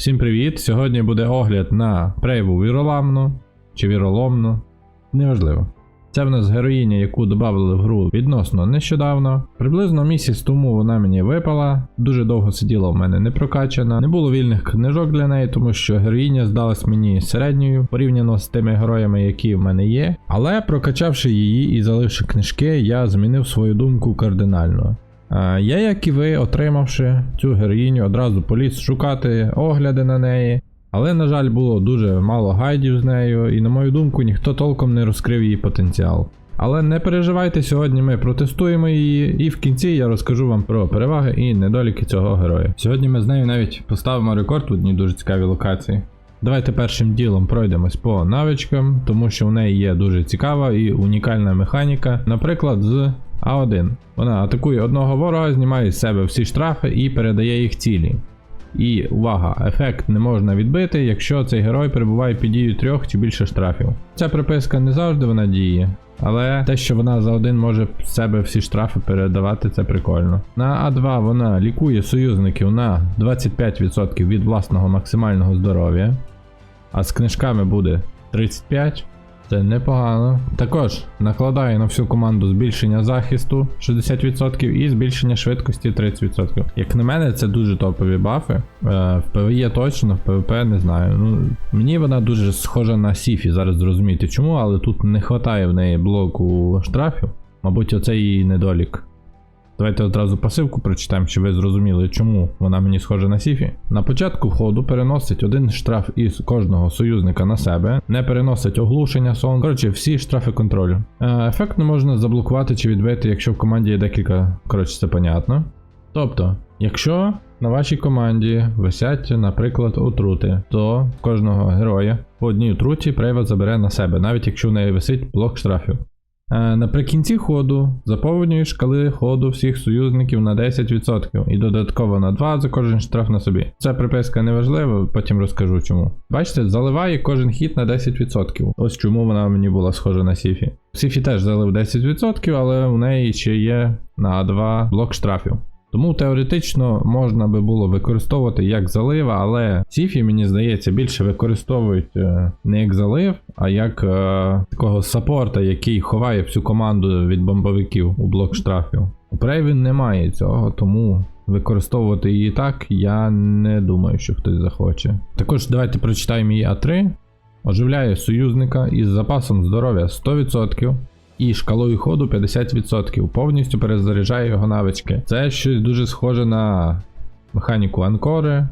Всім привіт! Сьогодні буде огляд на Прейву віроламну чи віроломну. Неважливо. Це в нас героїня, яку додали в гру відносно нещодавно. Приблизно місяць тому вона мені випала. Дуже довго сиділа в мене не прокачана. Не було вільних книжок для неї, тому що героїня здалась мені середньою порівняно з тими героями, які в мене є. Але прокачавши її і заливши книжки, я змінив свою думку кардинально. А, Я, як і ви, отримавши цю героїню, одразу поліз шукати огляди на неї. Але, на жаль, було дуже мало гайдів з нею, і, на мою думку, ніхто толком не розкрив її потенціал. Але не переживайте, сьогодні ми протестуємо її, і в кінці я розкажу вам про переваги і недоліки цього героя. Сьогодні ми з нею навіть поставимо рекорд в одній дуже цікавій локації. Давайте першим ділом пройдемось по навичкам, тому що в неї є дуже цікава і унікальна механіка, наприклад, з А1. Вона атакує одного ворога, знімає з себе всі штрафи і передає їх цілі. І увага, ефект не можна відбити, якщо цей герой перебуває під дією трьох чи більше штрафів. Ця приписка не завжди вона діє, але те, що вона за один може з себе всі штрафи передавати, це прикольно. На А2 вона лікує союзників на 25% від власного максимального здоров'я, а з книжками буде 35%. Це непогано. Також накладає на всю команду збільшення захисту 60% і збільшення швидкості 30%. Як на мене, це дуже топові бафи. Е, в ПВЄ точно, в ПВП не знаю. Ну, Мені вона дуже схожа на Сіфі, зараз зрозумієте чому, але тут не вистачає в неї блоку штрафів. Мабуть, оце її недолік. Давайте одразу пасивку прочитаємо, щоб ви зрозуміли, чому вона мені схожа на Сіфі. На початку ходу переносить один штраф із кожного союзника на себе, не переносить оглушення сон. Коротше, всі штрафи контролю. Е, Ефект не можна заблокувати чи відбити, якщо в команді є декілька. Коротше, це понятно. Тобто, якщо на вашій команді висять, наприклад, отрути, то кожного героя по одній отруті Прейва забере на себе, навіть якщо в неї висить блок штрафів. Е, Наприкінці ходу заповнює шкали ходу всіх союзників на 10% і додатково на 2 за кожен штраф на собі. Ця приписка не важлива, потім розкажу чому. Бачите, заливає кожен хід на 10%. Ось чому вона мені була схожа на Сіфі. Сіфі теж залив 10%, але у неї ще є на 2 блок штрафів. Тому теоретично можна би було використовувати як залива, але Сіфі, мені здається, більше використовують е, не як залив, а як е, такого саппорта, який ховає всю команду від бомбовиків у блок штрафів. У Прейві немає цього, тому використовувати її так я не думаю, що хтось захоче. Також давайте прочитаємо її А3. Оживляє союзника із запасом здоров'я 100% і шкалою ходу 50%. Повністю перезаряджає його навички. Це щось дуже схоже на механіку Анкори.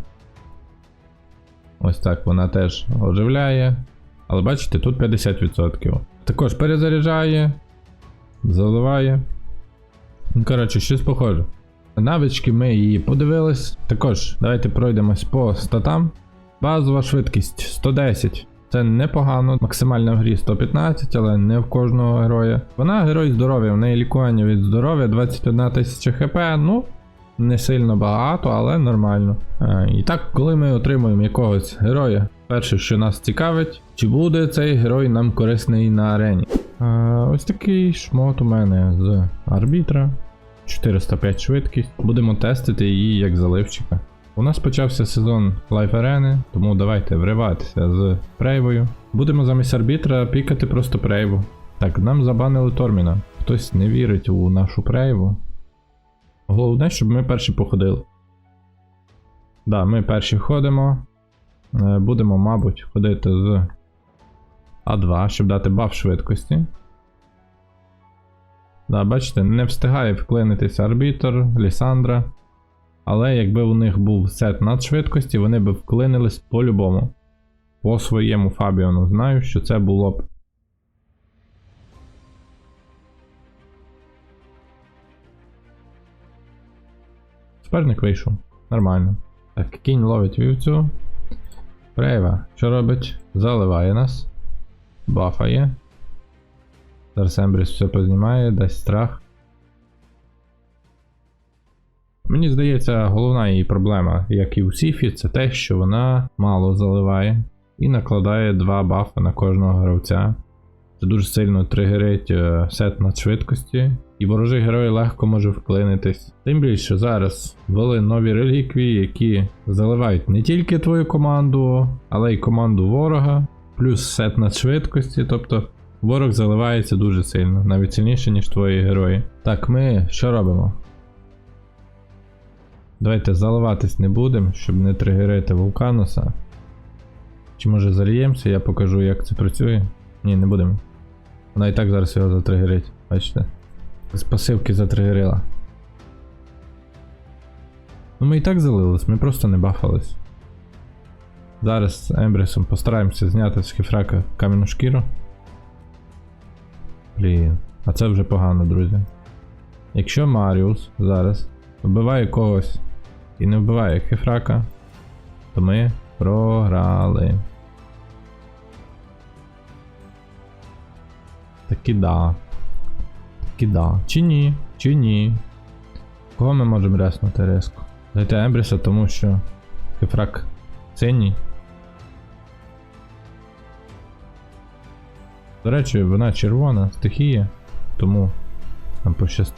Ось так вона теж оживляє. Але бачите, тут 50%. Також перезаряджає, заливає. Ну, коротше, щось похоже. Навички ми її подивились. Також давайте пройдемось по статам. Базова швидкість 110. Це непогано, максимальна в грі 115, але не в кожного героя. Вона герой здоров'я, в неї лікування від здоров'я 21 тисяча хп, ну, не сильно багато, але нормально. А, і так, коли ми отримуємо якогось героя, перше, що нас цікавить, чи буде цей герой нам корисний на арені. А, ось такий шмот у мене з арбітра. 405 швидкість. Будемо тестити її як заливчика. У нас почався сезон лайф арени, тому давайте вриватися з прейвою. Будемо замість арбітра пікати просто прейву. Так, нам забанили Торміна. Хтось не вірить у нашу прейву. Головне, щоб ми перші походили. Да, ми перші ходимо. Е, Будемо, мабуть, ходити з А2, щоб дати баф швидкості. Да, бачите, не встигає вклинитися арбітр, Лісандра. Але якби у них був сет надшвидкості, вони б вклинились по-любому. По своєму Фабіону знаю, що це було б. Суперник вийшов. Нормально. Так, кінь ловить вівцю. Прейва. Що робить? Заливає нас. Бафає. Зараз Ембріс все познімає, дасть страх. Мені здається, головна її проблема, як і у Сіфі, це те, що вона мало заливає і накладає два бафи на кожного гравця. Це дуже сильно тригерить е, сет надшвидкості, і ворожий герой легко може вклинитись. Тим більше зараз ввели нові реліквії, які заливають не тільки твою команду, але й команду ворога, плюс сет надшвидкості, тобто ворог заливається дуже сильно, навіть сильніше, ніж твої герої. Так, ми що робимо? Давайте заливатись не будемо, щоб не тригерити вулкануса. Чи може заліємося, я покажу, як це працює. Ні, не будемо. Вона і так зараз його затригерить. Бачите? З пасивки затригерила. Ну ми і так залились, ми просто не бафались. Зараз з Ембрісом постараємося зняти з хіфрака кам'яну шкіру. Блін, а це вже погано, друзі. Якщо Маріус зараз вбиває когось і не вбиває хіфрака, то ми програли. Таки да. Таки да. Чи ні? Чи ні? Кого ми можемо реснути резко? Дайте Ембріса, тому що Хефрак синій. До речі, вона червона, стихія, тому нам пощаст...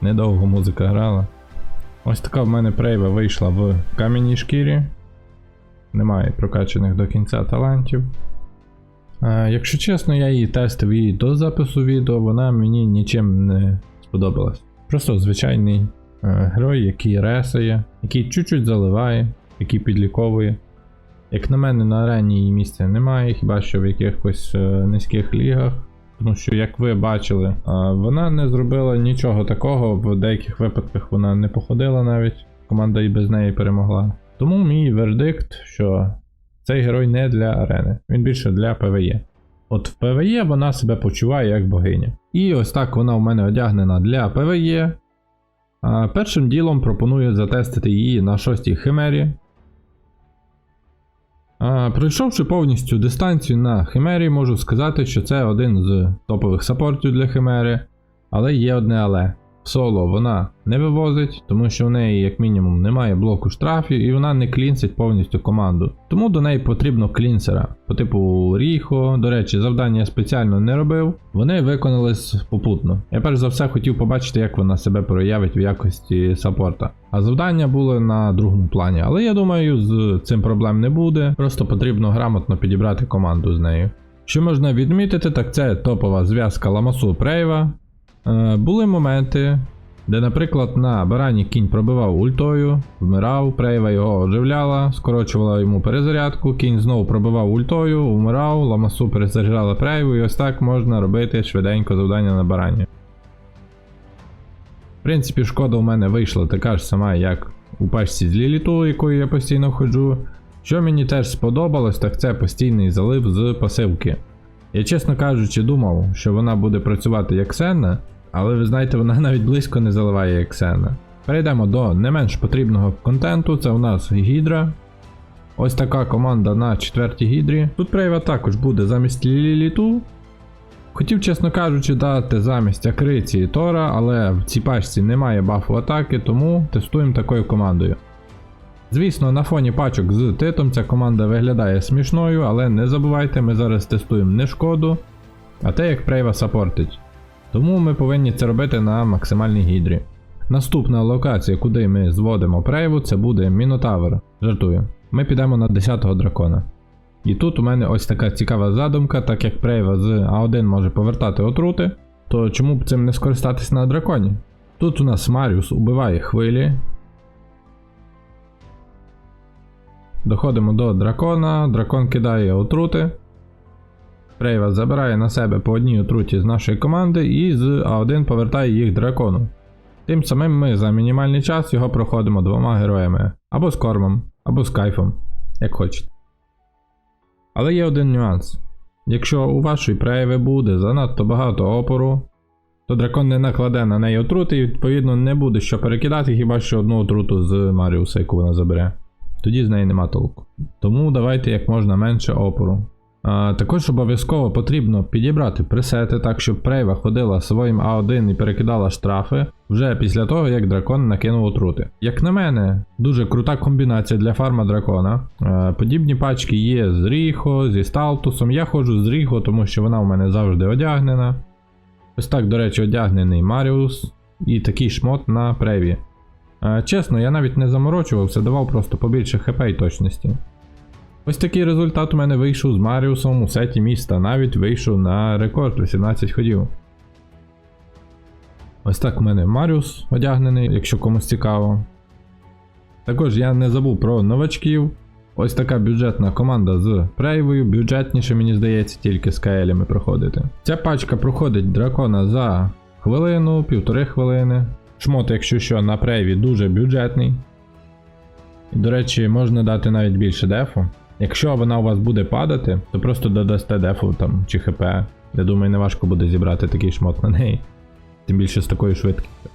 Недовго музика грала. Ось така в мене прейва вийшла в кам'яній шкірі. Немає прокачаних до кінця талантів. Е, якщо чесно, я її тестив її до запису відео, вона мені нічим не сподобалась. Просто звичайний е, герой, який ресає, який чуть-чуть заливає, який підліковує. Як на мене, на арені її місця немає, хіба що в якихось е, низьких лігах. Тому що, як ви бачили, е, вона не зробила нічого такого, в деяких випадках вона не походила навіть, команда і без неї перемогла. Тому мій вердикт, що цей герой не для арени, він більше для ПВЕ. От в ПВЕ вона себе почуває як богиня. І ось так вона у мене одягнена для ПВЕ. Першим ділом пропоную затестити її на 6 химері. Пройшовши повністю дистанцію на химері, можу сказати, що це один з топових саппортів для химери. Але є одне але. Соло вона не вивозить, тому що в неї, як мінімум, немає блоку штрафів і вона не клінсить повністю команду. Тому до неї потрібно клінсера. По типу Ріхо, до речі, завдання спеціально не робив. Вони виконались попутно. Я перш за все хотів побачити, як вона себе проявить в якості саппорта. А завдання були на другому плані. Але я думаю, з цим проблем не буде. Просто потрібно грамотно підібрати команду з нею. Що можна відмітити, так це топова зв'язка Ламасу Прейва. Е, були моменти, де, наприклад, на барані кінь пробивав ультою, вмирав, прейва його оживляла, скорочувала йому перезарядку, кінь знову пробивав ультою, вмирав, ламасу перезаряджала прейву, і ось так можна робити швиденько завдання на барані. В принципі, шкода у мене вийшла така ж сама, як у пачці з Ліліту, якою я постійно ходжу. Що мені теж сподобалось, так це постійний залив з пасивки. Я, чесно кажучи, думав, що вона буде працювати як Сенна, але ви знаєте, вона навіть близько не заливає як Сенна. Перейдемо до не менш потрібного контенту, це у нас Гідра. Ось така команда на четвертій гідрі. Тут прейва також буде замість Ліліту. Хотів, чесно кажучи, дати замість Акриці і Тора, але в цій пачці немає бафу атаки, тому тестуємо такою командою. Звісно, на фоні пачок з титом ця команда виглядає смішною, але не забувайте, ми зараз тестуємо не шкоду, а те, як прейва саппортить. Тому ми повинні це робити на максимальній гідрі. Наступна локація, куди ми зводимо прейву, це буде Мінотавр. Жартую. Ми підемо на 10-го дракона. І тут у мене ось така цікава задумка, так як прейва з А1 може повертати отрути, то чому б цим не скористатись на драконі? Тут у нас Маріус убиває хвилі, Доходимо до дракона, дракон кидає отрути. Прейва забирає на себе по одній отруті з нашої команди і з А1 повертає їх дракону. Тим самим ми за мінімальний час його проходимо двома героями, або з кормом, або з кайфом, як хочете. Але є один нюанс. Якщо у вашої прейви буде занадто багато опору, то дракон не накладе на неї отрути і відповідно не буде що перекидати хіба що одну отруту з Маріуса, яку вона забере тоді з неї нема толку. Тому давайте як можна менше опору. А, також обов'язково потрібно підібрати пресети так, щоб Прейва ходила своїм А1 і перекидала штрафи вже після того, як дракон накинув отрути. Як на мене, дуже крута комбінація для фарма дракона. А, подібні пачки є з Ріхо, зі Сталтусом. Я ходжу з Ріхо, тому що вона у мене завжди одягнена. Ось так, до речі, одягнений Маріус і такий шмот на Прейві. А, чесно, я навіть не заморочувався, давав просто побільше хп і точності. Ось такий результат у мене вийшов з Маріусом у сеті міста, навіть вийшов на рекорд 18 ходів. Ось так у мене Маріус одягнений, якщо комусь цікаво. Також я не забув про новачків. Ось така бюджетна команда з прейвою, бюджетніше, мені здається, тільки з КЛями проходити. Ця пачка проходить дракона за хвилину, півтори хвилини. Шмот, якщо що, на прейві дуже бюджетний. До речі, можна дати навіть більше дефу. Якщо вона у вас буде падати, то просто додасте дефу там чи хп. Я думаю, не важко буде зібрати такий шмот на неї. Тим більше з такою швидкістю.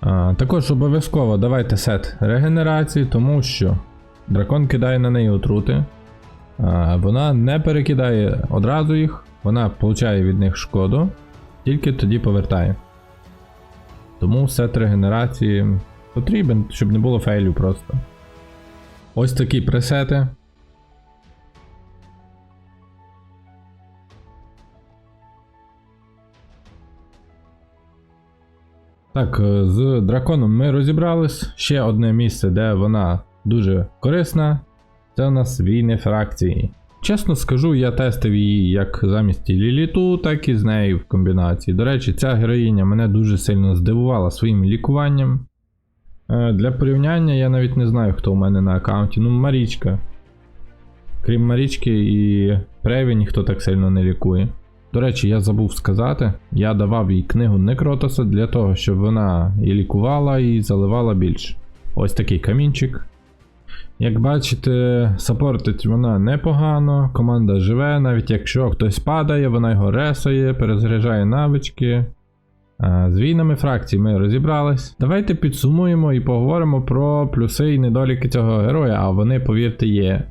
А, також обов'язково давайте сет регенерації, тому що дракон кидає на неї отрути. А, вона не перекидає одразу їх, вона получає від них шкоду, тільки тоді повертає. Тому сет регенерації потрібен, щоб не було фейлів просто. Ось такі пресети. Так, е, з драконом ми розібрались. Ще одне місце, де вона дуже корисна. Це у нас війни фракції. Чесно скажу, я тестив її як замість Ліліту, так і з нею в комбінації. До речі, ця героїня мене дуже сильно здивувала своїм лікуванням. Е, Для порівняння я навіть не знаю, хто у мене на аккаунті. Ну, Марічка. Крім Марічки і Преві ніхто так сильно не лікує. До речі, я забув сказати, я давав їй книгу Некротоса для того, щоб вона і лікувала, і заливала більше. Ось такий камінчик. Як бачите, сапортить вона непогано, команда живе, навіть якщо хтось падає, вона його ресає, перезаряджає навички. З війнами фракцій ми розібрались. Давайте підсумуємо і поговоримо про плюси і недоліки цього героя, а вони, повірте, є.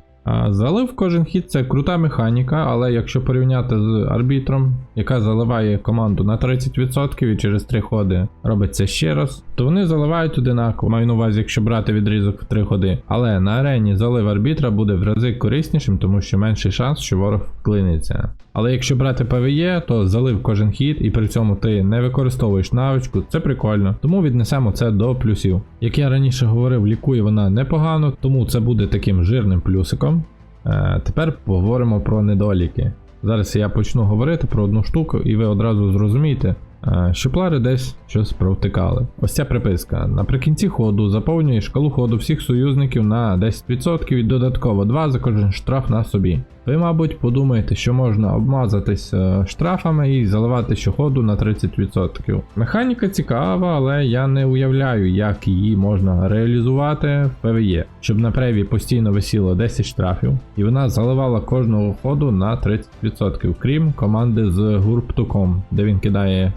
Залив кожен хід це крута механіка, але якщо порівняти з арбітром, яка заливає команду на 30% і через 3 ходи робить це ще раз, то вони заливають одинаково. Маю на увазі, якщо брати відрізок в 3 ходи. Але на арені залив арбітра буде в рази кориснішим, тому що менший шанс, що ворог вклиниться. Але якщо брати ПВЄ, то залив кожен хід і при цьому ти не використовуєш навичку, це прикольно. Тому віднесемо це до плюсів. Як я раніше говорив, лікує вона непогано, тому це буде таким жирним плюсиком. Е, тепер поговоримо про недоліки. Зараз я почну говорити про одну штуку, і ви одразу зрозумієте, е, що плари десь щось провтикали. Ось ця приписка. Наприкінці ходу заповнює шкалу ходу всіх союзників на 10% і додатково 2 за кожен штраф на собі. Ви, мабуть, подумаєте, що можна обмазатись штрафами і заливати щоходу на 30%. Механіка цікава, але я не уявляю, як її можна реалізувати в ПВЄ, щоб на преві постійно висіло 10 штрафів, і вона заливала кожного ходу на 30%, крім команди з гурптуком, де він кидає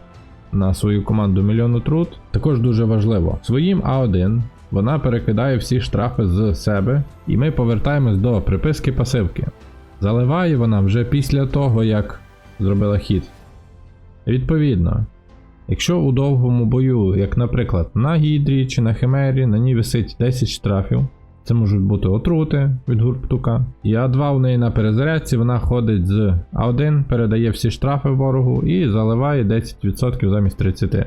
на свою команду мільйон отрут. Також дуже важливо. Своїм А1 вона перекидає всі штрафи з себе, і ми повертаємось до приписки пасивки. Заливає вона вже після того, як зробила хід. Відповідно, якщо у довгому бою, як наприклад на Гідрі чи на Химері, на ній висить 10 штрафів, це можуть бути отрути від гурптука. І А2 у неї на перезарядці вона ходить з А1, передає всі штрафи ворогу і заливає 10% замість 30%.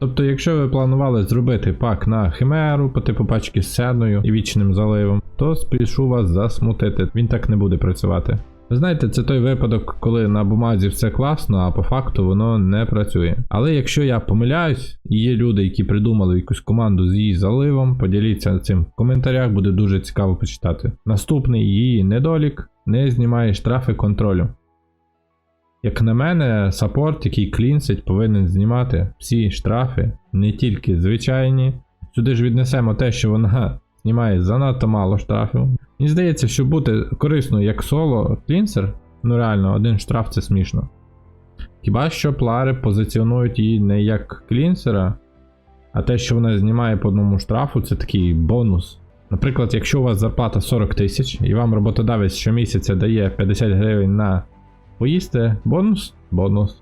Тобто, якщо ви планували зробити пак на Химеру по типу пачки з сеною і вічним заливом, то спішу вас засмутити, він так не буде працювати. Знаєте, це той випадок, коли на бумазі все класно, а по факту воно не працює. Але якщо я помиляюсь, і є люди, які придумали якусь команду з її заливом, поділіться цим в коментарях, буде дуже цікаво почитати. Наступний її недолік не знімає штрафи контролю. Як на мене, саппорт, який клінсить, повинен знімати всі штрафи, не тільки звичайні. Сюди ж віднесемо те, що вона знімає занадто мало штрафів. Мені здається, що бути корисною як соло клінсер, ну реально, один штраф це смішно. Хіба що плари позиціонують її не як клінсера, а те, що вона знімає по одному штрафу, це такий бонус. Наприклад, якщо у вас зарплата 40 тисяч і вам роботодавець щомісяця дає 50 гривень на поїсти, бонус? Бонус.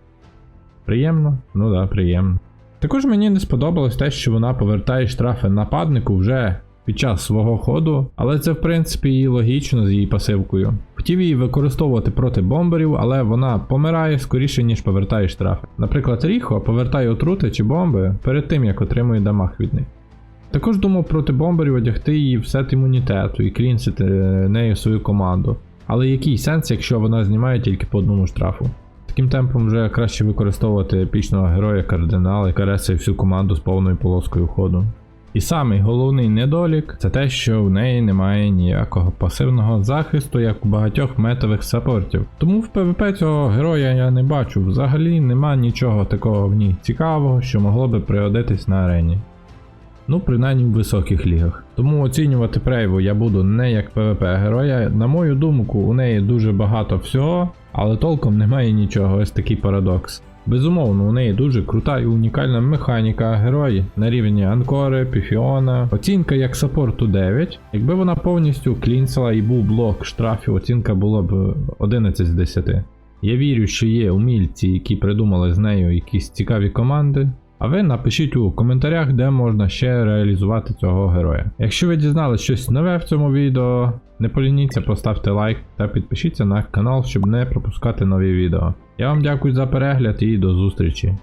Приємно? Ну да, приємно. Також мені не сподобалось те, що вона повертає штрафи нападнику вже під час свого ходу, але це в принципі і логічно з її пасивкою. Хотів її використовувати проти бомберів, але вона помирає скоріше, ніж повертає штрафи. Наприклад, Ріхо повертає отрути чи бомби перед тим, як отримує дамаг від них. Також думав проти бомберів одягти її в сет імунітету і клінсити е, нею свою команду. Але який сенс, якщо вона знімає тільки по одному штрафу? Таким темпом вже краще використовувати епічного героя кардинала, яка ресає всю команду з повною полоскою ходу. І самий головний недолік це те, що в неї немає ніякого пасивного захисту, як у багатьох метових саппортів. Тому в ПВП цього героя я не бачу. Взагалі нема нічого такого в ній цікавого, що могло би пригодитись на арені. Ну, принаймні в високих лігах. Тому оцінювати Прейву я буду не як ПВП героя. На мою думку, у неї дуже багато всього, але толком немає нічого, ось такий парадокс. Безумовно, у неї дуже крута і унікальна механіка герої на рівні Анкори, Піфіона. Оцінка як саппорту 9. Якби вона повністю клінсила і був блок штрафів, оцінка була б 11 з 10. Я вірю, що є умільці, які придумали з нею якісь цікаві команди. А ви напишіть у коментарях, де можна ще реалізувати цього героя. Якщо ви дізналися щось нове в цьому відео, не полініться, поставте лайк та підпишіться на канал, щоб не пропускати нові відео. Я вам дякую за перегляд і до зустрічі.